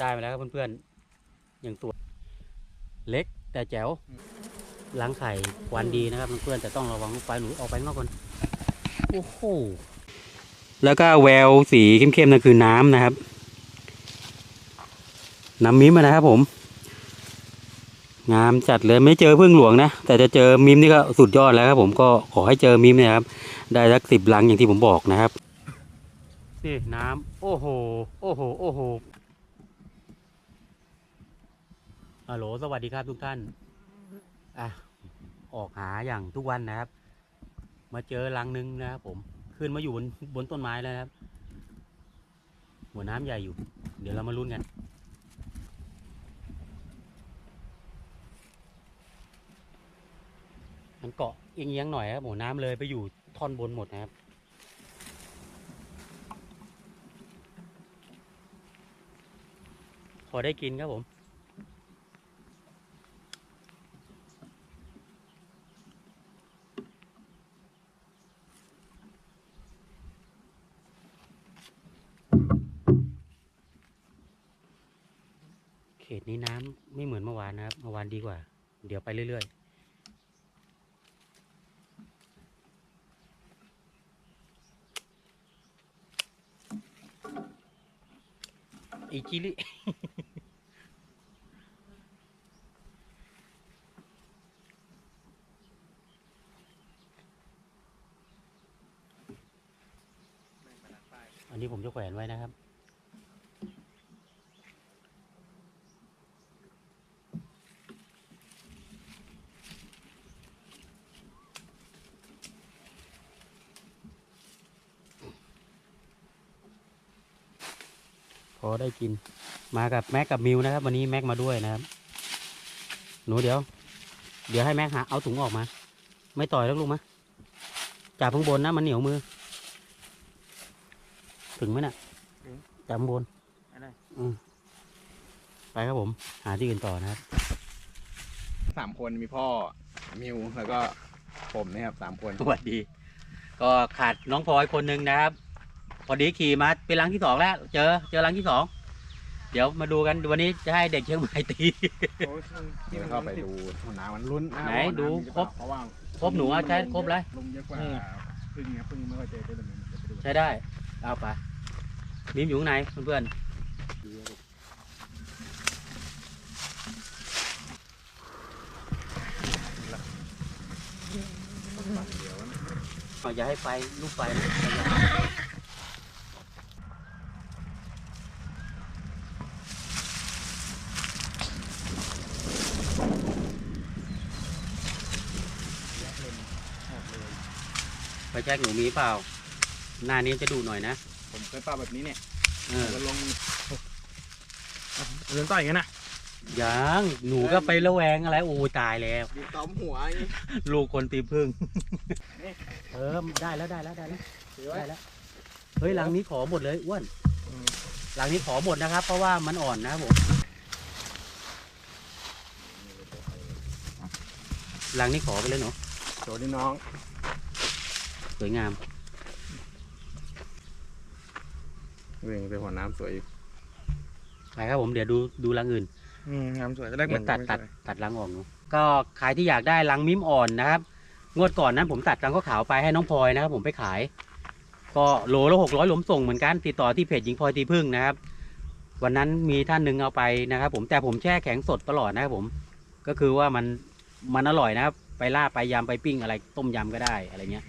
ได้มาแล้วครับเพื่อนๆอย่างตัวเล็กแต่แจ๋วล้างไข่ควันดีนะครับเพื่อนๆแต่ต้องระวังลูกไฟหลุดออกไปนอกก่อนโอ้โหแล้วก็แววสีเข้มๆนั่นคือน้ำนะครับ น้ำมิ้มนะครับผม งามจัดเลยไม่เจอพึ่งหลวงนะ แต่จะเจอมิมนี่ก็สุดยอดแล้วครับผมก็ขอให้เจอมิมเนยครับ ได้สักสิบลังอย่างที่ผมบอกนะครับนี่น้ำโอ้โห โอ้โห โอ้โห ฮัลโหลสวัสดีครับทุกท่านอะออกหาอย่างทุกวันนะครับ มาเจอลังหนึงนะครับผมขึ้นมาอยู่บนบนต้นไม้แล้วครับ หัวน้ำใหญ่อยู่ เดี๋ยวเรามาลุ้นกัน มันเกาะเอียงๆหน่อยครับหัวน้ำเลยไปอยู่ท่อนบนหมดนะครับพอได้กินครับผม เขตนี้น้ำไม่เหมือนเมื่อวานนะครับ เมื่อวานดีกว่า เดี๋ยวไปเรื่อยๆ อีจิลิอันนี้ผมจะแขวนไว้นะครับ ได้กิน มากับแม็กกับมิวนะครับ วันนี้แม็กมาด้วยนะครับ หนูเดี๋ยว เดี๋ยวให้แม็กหาเอาถุงออกมา ไม่ต่อยแล้วลูกมะจับข้างบนนะมันเหนียวมือ ถึงไหมน่ะถึงจับข้างบนไม่ได้อืมไปครับผม หาที่อื่นต่อนะครับสามคนมีพ่อมิวแล้วก็ผมนะครับสามคนสวัสดี ก็ขาดน้องพลอยคนหนึ่งนะครับ พอดีขี่มาเป็นรังที่สองแล้ว เจอเจอรังที่สองเดี๋ยวมาดูกันวันนี้จะให้เด็กเชียงใหม่ตีเดี๋ยวเข้าไปดูหัวหน้ามันลุ้นนะไหนว่าำดูมีหอครบเปล่าเพราะว่าครบหนูเอาใช้ครบเลย ลงเยอะกว่าพึ่งเนี่ยพึ่งไม่ค่อยเจอเจอแต่มันจะไปดูใช้ได้เอาไปมิมอยู่ข้างในเพื่อนๆเอาอย่าให้ไฟลูกไฟนะไฟ แช็กหนูมีเปล่า หน้านี้จะดูหน่อยนะ ผมเคยเป่าแบบนี้เนี่ยเออก็ลงเดินต่อยกันนะยังหนูก็ไประแวงอะไรโอ้ยตายแล้วดีต้อมหัวอย่างนี้ลูกคนตีพึ่งนี่เออได้แล้วได้แล้วได้แล้วได้แล้วเฮ้ยหลังนี้ขอหมดเลยอ้วนหลังนี้ขอหมดนะครับ เพราะว่ามันอ่อนนะครับผมหลังนี้ขอไปเลยเนาะโชว์ที่น้อง สวยงามเร่งเป็นหัวน้ำสวยอยู่ไปครับผมเดี๋ยวดูดูหลังอื่นอืมน้ำสวยจะได้เหเดี๋มืยอวนตัดไม่ตัดสวยตัดรังออกเนาะก็ใครที่อยากได้รังมิ้มอ่อนนะครับ งวดก่อนนั้นผมตัดรังข้าวขาวไปให้น้องพลอยนะครับ ผมไปขาย ก็โลละหกร้อยหลวมส่งเหมือนกันติดต่อที่เพจหญิงพลอยตีพึ่งนะครับ วันนั้นมีท่านหนึ่งเอาไปนะครับ ผมแต่ผมแช่แข็งสดตลอดนะครับผม ก็คือว่ามันมันอร่อยนะครับ ไปล่าไปยำไปปิ้งอะไรต้มยำก็ได้อะไรเงี้ย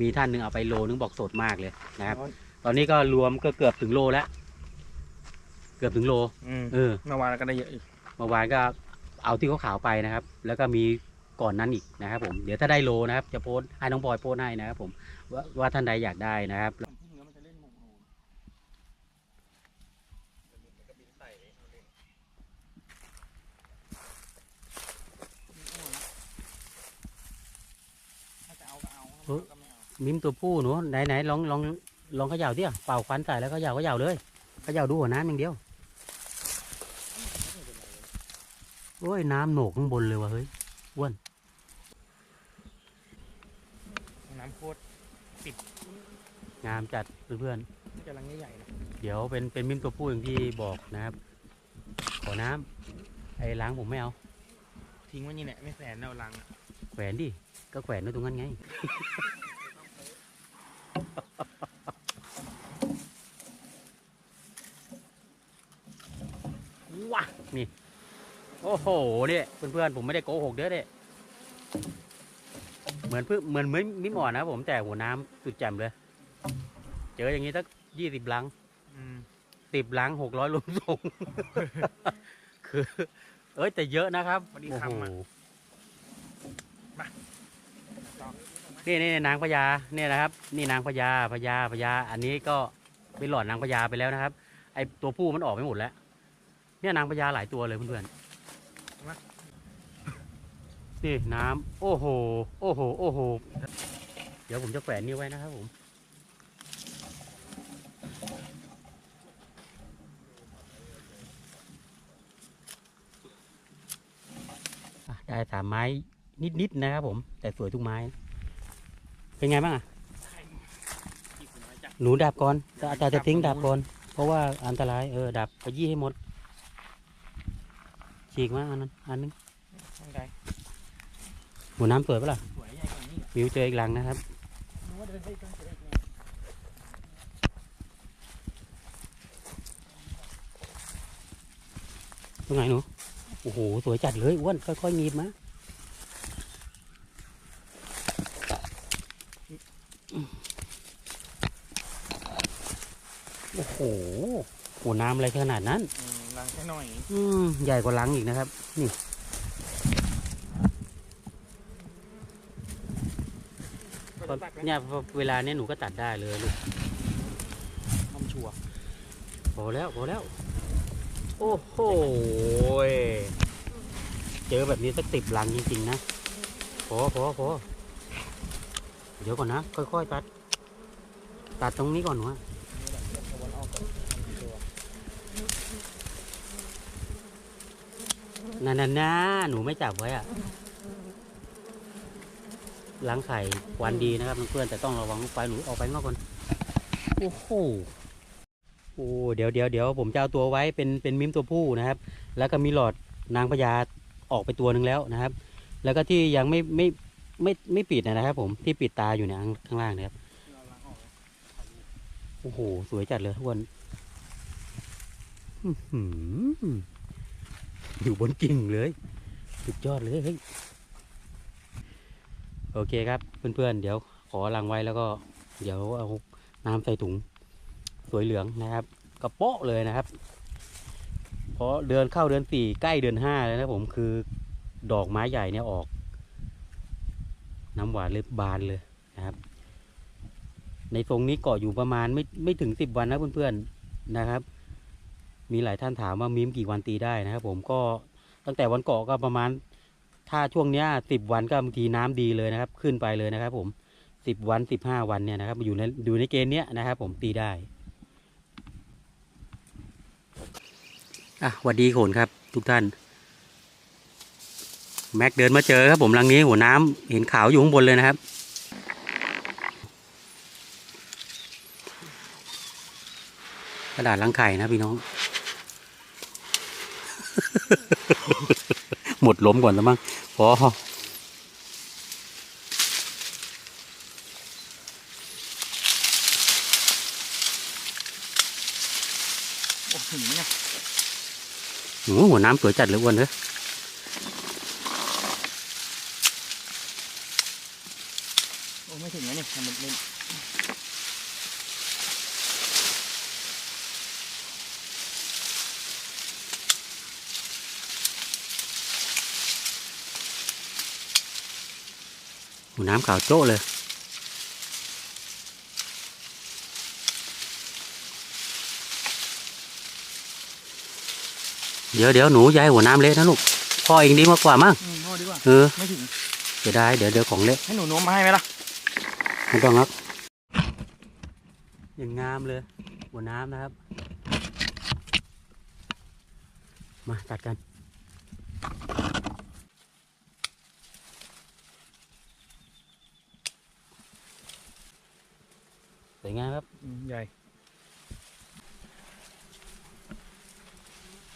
มีท่านหนึ่งเอาไปโลนึงบอกสดมากเลยนะครับ ตอนนี้ก็รวมก็เกือบถึงโลแล้ว เกือบถึงโล อืมเออ เมื่อวานก็ได้เยอะอีกเมื่อวานก็เอาที่เขาขาวๆไปนะครับ แล้วก็มีก่อนนั้นอีกนะครับ ผม เดี๋ยวถ้าได้โลนะครับ จะโพสต์ให้น้องบอยโพสต์ให้นะครับ ผมว่าว่าท่านใดอยากได้นะครับเออ มิมตัวผู้หนูไหนไหนลองลองลองเขย่าดิอะเป่าควันใส่แล้วเขย่าเขย่าเลยเขย่าดูหัวน้ำอย่างเดียวโอ้ยน้ำโหนกข้างบนเลยว่ะเฮ้ยน้ำโคตรงามจัดเพื่อนกำลังใหญ่ๆนะๆเดี๋ยวเป็นเป็นมิมตัวผู้อย่างที่บอกนะครับ ขอน้ำไอ้ล้างผมไม่เอา ทิ้งไว้นี่แหละไม่แสนเอาลังอะแขวนดิก็แขวนไว้ตรงนั้นไง ว้านี่ โอ้โหเนี่ยเพื่อนๆผมไม่ได้โกหกเด้อเนี่ยเหมือนเพื่อเหมือนเหมือนมิมอ่อนนะครับผมแต่หัวน้ำสุดแจ่มเลย เจออย่างนี้สักยี่สิบลังอืมสิบลังหกร้อยลมส่งคือ เอ้ยแต่เยอะนะครับพอดีโอ้โหคำอะ นี่นี่นางพญาเนี่ยนะครับ นี่นางพญาพญาพญาอันนี้ก็เป็นหลอดนางพญาไปแล้วนะครับ ไอตัวผู้มันออกไปหมดแล้ว เนี่ยนางพญาหลายตัวเลยเพื่อนๆนี่น้ำโอ้โห โอ้โห โอ้โห เดี๋ยวผมจะแขวนนี่ไว้นะครับผมได้สามไม้นิดๆนะครับผม แต่สวยทุกไม้ เป็นไงบ้างอะกี่คนไว้จับหนูดับก่อนจะอาจารย์จะทิ้งดับก่อน เพราะว่าอันตราย เออ ดับไปยี่ให้หมด ฉีกมาอันนั้น อันนึงต้องได้หัวน้ำสวยปะล่ะสวยใหญ่กว่านี้มิวเจออีกหลังนะครับนึกว่าเดินไปต้องเจออีกแล้วตรงไหนหนู โอ้โห สวยจัดเลยอ้วน ค่อยๆงีบมา โอ้โหหัวน้ำอะไรขนาดนั้นอืมลังแค่หน่อย อืมใหญ่กว่าหลังอีกนะครับ นี่ก็จะตักแล้วเนี่ยเวลาเนี้ยหนูก็ตัดได้เลยลูกทำชัวร์พอแล้วพอแล้ว โอ้โหยเจอแบบนี้สักติบลังจริงๆนะพอพอพอ เดี๋ยวก่อนนะ ค่อยๆตัด ตัดตรงนี้ก่อนวะนออกก่อนทำชัวร์นั่นน่ะนะหนูไม่จับไว้อะล้างไข่ควันดีนะครับเพื่อนแต่ต้องระวังลูกไฟหนูออกไปนอกก่อน โอ้โหโอ้เดี๋ยวเดี๋ยวเดี๋ยวผมจะเอาตัวไว้เป็นเป็นมิมตัวผู้นะครับ แล้วก็มีหลอดนางพญาออกไปตัวหนึ่งแล้วนะครับ แล้วก็ที่ยังไม่ไม่ ไม่ไม่ปิดนะครับ ผมที่ปิดตาอยู่เนี่ยข้างล่างนะครับโอ้โหสวยจัดเลยทุกคนอื้อหืออยู่บนกิ่งเลยสุดยอดเลยเฮ้ยโอเคครับ เพื่อนๆเดี๋ยวขอลังไว้แล้วก็ เดี๋ยวเอาน้ำใส่ถุง สวยเหลืองนะครับกระโปะเลยนะครับเพราะเดือนเข้าเดือนสี่ใกล้เดือนห้าแล้วนะผมคือดอกไม้ใหญ่เนี่ยออก น้ำหวานเลยบานเลยนะครับ ในทรงนี้เกาะอยู่ประมาณไม่ไม่ถึงสิบวันนะเพื่อนๆนะครับ มีหลายท่านถามว่ามิมกี่วันตีได้นะครับ ผมก็ตั้งแต่วันเกาะก็ประมาณ ถ้าช่วงเนี้ยสิบวันก็บางทีน้ำดีเลยนะครับ ขึ้นไปเลยนะครับ ผมสิบวันสิบห้าวันเนี่ยนะครับอยู่ในอยู่ในเกณฑ์เนี้ยนะครับ ผมตีได้อะหวัดดีโขนครับ ทุกท่าน แม็กเดินมาเจอครับผมรังนี้หัวน้ำเห็นขาวอยู่ข้างบนเลยนะครับกระดาษลังไข่นะพี่น้อง หมดล้มก่อนแล้วมั้งพอโอ้ถึงไหมเนี่ยหนูหัวน้ำสวยจัดเลยอ้วนเลย โอ้ไม่ถึงนะเนี่ยทำมันเล่นหัวน้ำขาวโจ้เลย เดี๋ยวเดี๋ยวหนูอยายหัวน้ำเละนะลูก พ่อเองดีมากกว่ามั้งอืมพ่อดีกว่า เออ ไม่ถึงเสียดายเดี๋ยวเดี๋ยวของเละให้หนูโน้มมาให้ไหมล่ะ ไม่ต้องครับอย่างงามเลยหัวน้ำนะครับ มาตัดกันสวยงามครับอืมใหญ่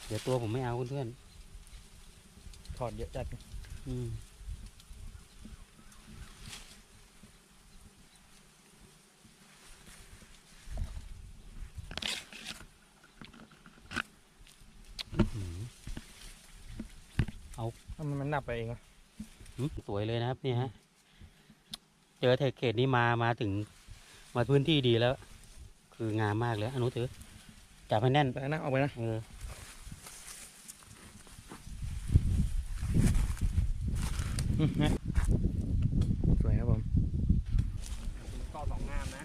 เดี๋ยวตัวผมไม่เอาเพื่อนถอดเยอะจัดๆอืมอื้อหือ ทำไมมันหนั บไปเองวะหืมสวยเลยนะครับเนี่ยฮะ เจอเทคเขตนี้มามาถึงมาพื้นที่ดีแล้ว คืองามมากเลยอนุถือจับให้แน่นแต่นะเอาไปนะเอออืมนะสวยครับผมก็สองงามนะ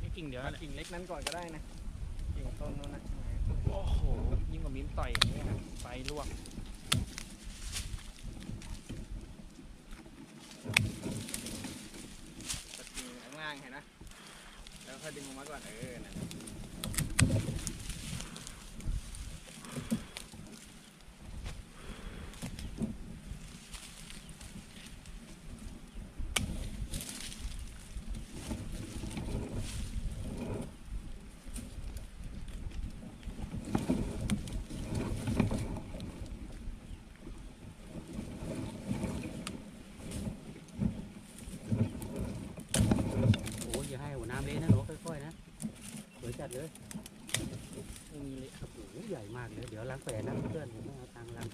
นี่กิ่งเดียวนั่นแหละกิ่งเล็กนั้นก่อนก็ได้นะกิ่งต้นนู้นนะโอ้โหยิ่งกว่ามิ้มต่อยอย่างเงี้ยไฟลวก ตะกิ่งข้างล่างเห็นนะแล้ว ค่อยดึงออกมาก่อนเออนั่นน่ะ โอ้ยอย่าให้หัวน้ำเละนะหนูค่อยๆนะสวยจัด เลยไม่มีเลยโอ้โหใหญ่มากเลยเดี๋ยวล้างแผลนะเพื่อนผมไม่เอาตังค์ล้าง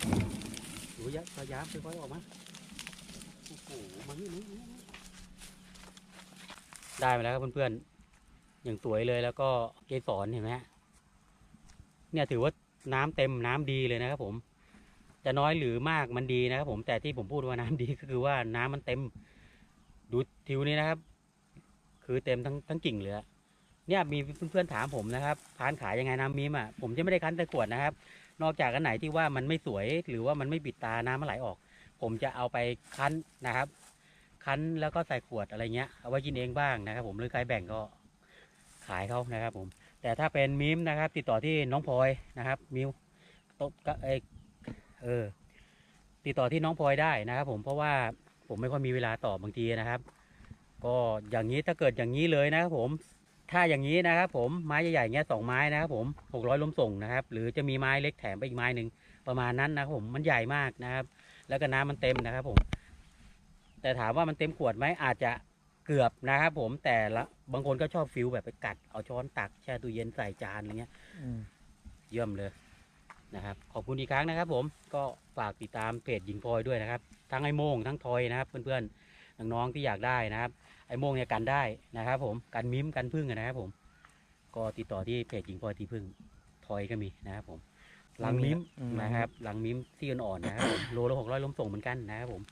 หนูยัดพยายามค่อยๆออกมาโอ้โหมันนี่นี่นี่ได้มาแล้วครับเพื่อนๆอย่างสวยเลยแล้วก็เกสรเห็นไหมฮะเนี่ยถือว่าน้ำเต็มน้ำดีเลยนะครับผมจะน้อยหรือมากมันดีนะครับผมแต่ที่ผมพูดว่าน้ำดีก็คือว่าน้ำมันเต็ม ดูทิวนี้นะครับ คือเต็มทั้งทั้งกิ่งเลยอะ เนี่ยมีเพื่อนๆถามผมนะครับพานขายยังไงน้ำมีมอะผมจะไม่ได้คั้นแต่ขวดนะครับ นอกจากอันไหนที่ว่ามันไม่สวยหรือว่ามันไม่ปิดตาน้ำมันไหลออก ผมจะเอาไปคั้นนะครับ คั้นแล้วก็ใส่ขวดอะไรเงี้ยเอาไว้กินเองบ้างนะครับ ผมหรือใครแบ่งก็ขายเขานะครับ ผม แต่ถ้าเป็นมิมนะครับ ติดต่อที่น้องพลอยนะครับ มิวตะก็เอยเออติดต่อที่น้องพลอยได้นะครับ ผมเพราะว่าผมไม่ค่อยมีเวลาตอบบางทีนะครับ ก็อย่างนี้ถ้าเกิดอย่างนี้เลยนะครับผม ถ้าอย่างนี้นะครับผมไม้ใหญ่ๆเงี้ยสองไม้นะครับผมหกร้อยล้มส่งนะครับ หรือจะมีไม้เล็กแถมไปอีกไม้หนึ่งประมาณนั้นนะครับผมมันใหญ่มากนะครับ แล้วก็น้ำมันเต็มนะครับผม แต่ถามว่ามันเต็มขวดไหมอาจจะเกือบนะครับผมแต่ละบางคนก็ชอบฟิลแบบไปกัดเอาช้อนตักแช่ตู้เย็นใส่จานอะไรเงี้ยอืมเยี่ยมเลยนะครับ ขอบคุณอีกครั้งนะครับ ผมก็ฝากติดตามเพจหญิงพลอยด้วยนะครับ ทั้งไอ้โมงทั้งทอยนะครับ เพื่อนๆ น้องๆที่อยากได้นะครับ ไอ้โมงเนี่ยกันได้นะครับผมกันมิ้มกันพึ่งอะนะครับผม ก็ติดต่อที่เพจหญิงพลอยทีพึ่งทอยก็มีนะครับผมหลังมิ้มอืนะครับ หลังมิ้มที่อ่อนๆนะครับผมโลละหกร้อยล้มส่งเหมือนกันนะครับผม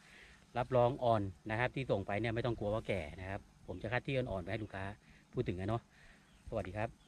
รับรองอ่อนนะครับ ที่ส่งไปเนี่ยไม่ต้องกลัวว่าแก่นะครับ ผมจะคัดที่อ่อนๆไปให้ลูกค้าพูดถึงนะเนาะสวัสดีครับ